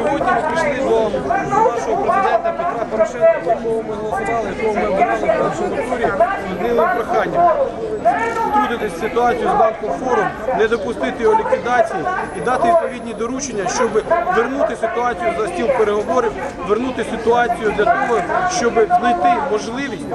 Сьогодні ми прийшли до нашого президента Петра Порошенка, якого ми голосували, якого ми обирали в першому турі з одним проханням. Втрутитись в ситуацію з банком форум, не допустити його ліквідації і дати відповідні доручення, щоб вернути ситуацію за стіл переговорів, вернути ситуацію для того, щоб знайти можливість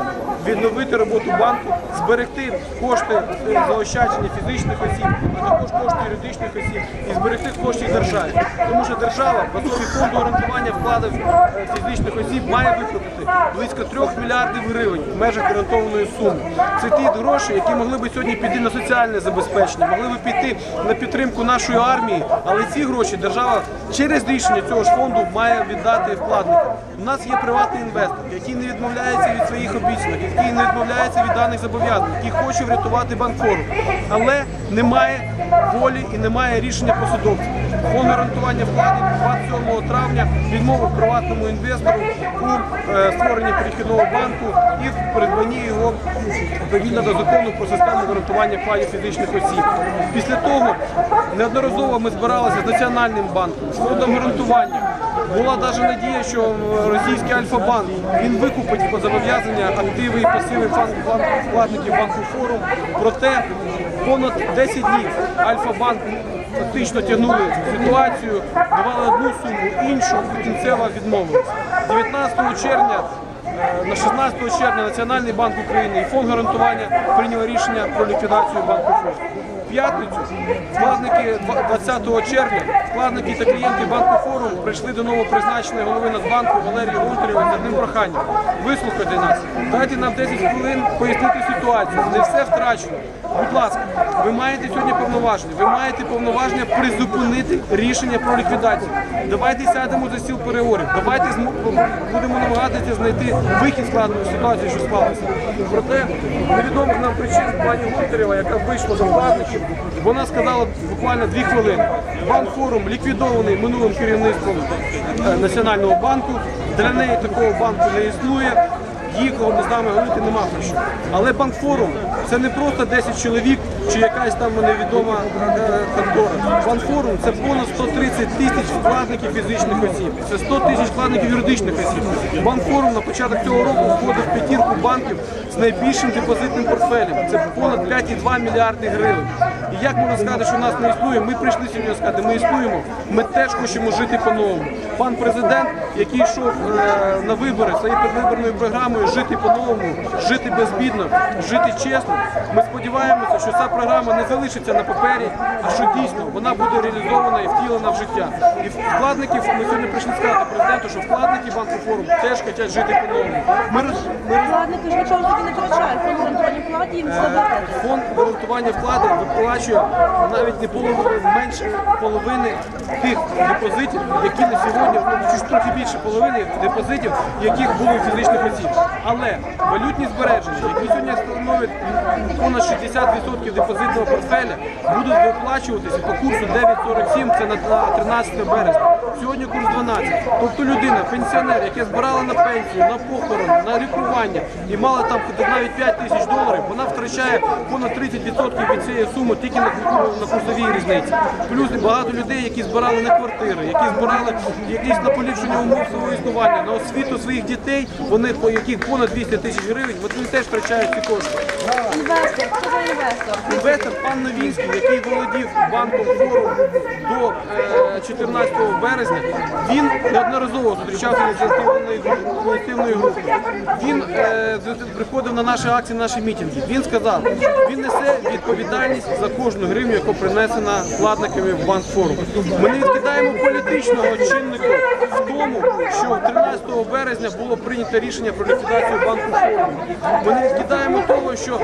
відновити роботу банку, зберегти кошти е, заощадження фізичних осіб, а також кошти юридичних осіб і зберегти кошти державі. Тому що держава основі фонду гарантування вкладів е, фізичних осіб має виплатити близько 3 мільярдів гривень в межах гарантованої суми. Це ті гроші, які могли би сьогодні піти на соціальне забезпечення, могли би піти на підтримку нашої армії, але ці гроші держава через рішення цього ж фонду має віддати вкладникам. У нас є приватний інвестор, який не відмовляється від своїх обіцянок, який не відмовляється від даних зобов'язань, який хоче врятувати банкфорум, але немає волі і немає рішення посадовців. Фонд гарантування вкладів 27 травня відмовив приватному інвестору у е, створенні перехідного банку і в придбанні його відповідно до закону про систему гарантування вкладів фізичних осіб. Після того неодноразово ми збиралися з Національним банком, з фондом гарантування. Була навіть надія, що російський Альфа-банк він викупить по зобов'язання активи і пасиви вкладників банку форум. Проте понад 10 днів Альфа-банк фактично тягнули ситуацію, давали одну суму, іншу кінцево відмовилися. 19 червня е, на 16 червня Національний банк України і фонд гарантування прийняли рішення про ліквідацію банку форум. П'ятницю вкладники 20 червня, вкладники та клієнти банку форум прийшли до новопризначеної голови Нацбанку Валерії Гонтарєвої з одним проханням. Вислухайте нас, дайте нам 10 хвилин пояснити ситуацію. Не все втрачено. Будь ласка, ви маєте сьогодні повноваження. Ви маєте повноваження призупинити рішення про ліквідацію. Давайте сядемо за стіл переговорів. Давайте будемо намагатися знайти вихід складної ситуації, що склалася. Проте невідомих нам причин пані Гонтарєва, яка вийшла до вкладників, вона сказала буквально дві хвилини. Банк форум ліквідований минулим керівництвом е, Національного банку. Для неї такого банку не існує. Нікого з нами говорити нема про що. Але банкфорум це не просто 10 чоловік чи якась там невідома е, контора. Банкфорум це понад 130 тисяч вкладників фізичних осіб. Це 100 тисяч вкладників юридичних осіб. Банкфорум на початок цього року входив в п'ятірку банків з найбільшим депозитним портфелем. Це понад 5,2 мільярди гривень. І як можна сказати, що нас не існує? Ми прийшли сьогодні сказати, ми існуємо. Ми теж хочемо жити по-новому. Пан президент, який йшов е, на вибори своєю передвиборною програмою жити по-новому, жити безбідно, жити чесно. Ми сподіваємося, що ця програма не залишиться на папері, а що дійсно вона буде реалізована і втілена в життя. І вкладників ми сьогодні прийшли сказати президенту, що вкладники банку форум теж хочуть жити по-новому. Ми роз- ми роз- Вкладники ж нічого тобі не втрачають. Фонд гарантування вкладів їм все. Фонд гарантування вкладів виплачує навіть не половину, менше половини тих депозитів, які на сьогодні, ну чуть трохи більше половини депозитів, яких було у фізичних осіб. Але валютні збереження, які сьогодні становлять понад 60% депозитного портфеля, будуть виплачуватися по курсу 9,47, це на на 13 березня. Сьогодні курс 12. Тобто людина, пенсіонер, яка збирала на пенсію, на похорон, на лікування і мала там навіть 5 тисяч доларів, вона втрачає понад 30% від цієї суми тільки на курсовій різниці. Плюс багато людей, які збирали на квартири, які збирали якісь на поліпшення умов свого існування, на освіту своїх дітей, вони по яких понад 200 тисяч гривень, вони теж втрачають ці кошти. Інвестор, пан Новінський, який володів банком форум до е, 14 березня, він неодноразово зустрічався з ініціативною гру- ініціативною групою. Він е, приходив на наші акції, на наші мітинги. Він сказав, він несе відповідальність за кожну гривню, яка принесена вкладниками в банк форум. Ми не відкидаємо політичного чиннику в тому, що 13 березня було прийнято рішення про ліквідацію банку форум. Ми не відкидаємо того, що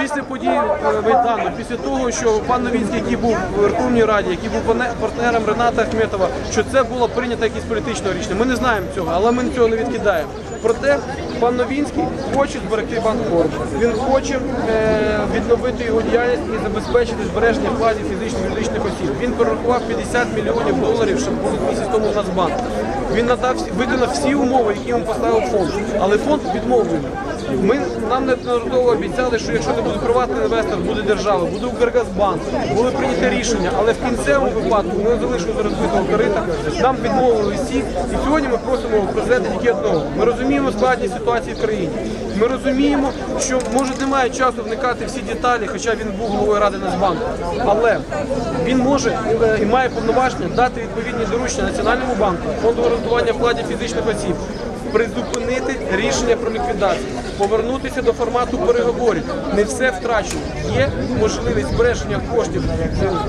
після подій е, Майдану, після того, що пан Новінський, який був в Верховній Раді, який був партнером Рената Ахметова, що це було прийнято якесь політичне рішення. Ми не знаємо цього, але ми цього не відкидаємо. Проте пан Новінський хоче зберегти банк форум. Він хоче е, відновити його діяльність і забезпечити збереження вкладів фізичних юридичних осіб. Він перерахував 50 мільйонів доларів, щоб було місяць тому в Нацбанк. Він надав виконав всі умови, які йому поставив фонд, але фонд відмовив. Ми нам неодноразово обіцяли, що якщо не буде приватний інвестор, буде держава, буде Укргазбанк, були прийняті рішення, але в кінцевому випадку ми залишили розбитого корита, нам відмовили всі. І сьогодні ми просимо президента тільки одного. Ми розуміємо складність ситуації в країні. Ми розуміємо, що може немає часу вникати всі деталі, хоча він був головою ради Нацбанку. Але він може е, і має повноваження дати відповідні доручення Національному банку, фонду гарантування вкладів фізичних осіб, призупинити рішення про ліквідацію, повернутися до формату переговорів. Не все втрачено. Є можливість збереження коштів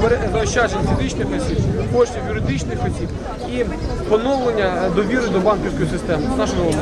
е, заощаджень фізичних осіб, коштів юридичних осіб і поновлення е, довіри до банківської системи. Це наше головне.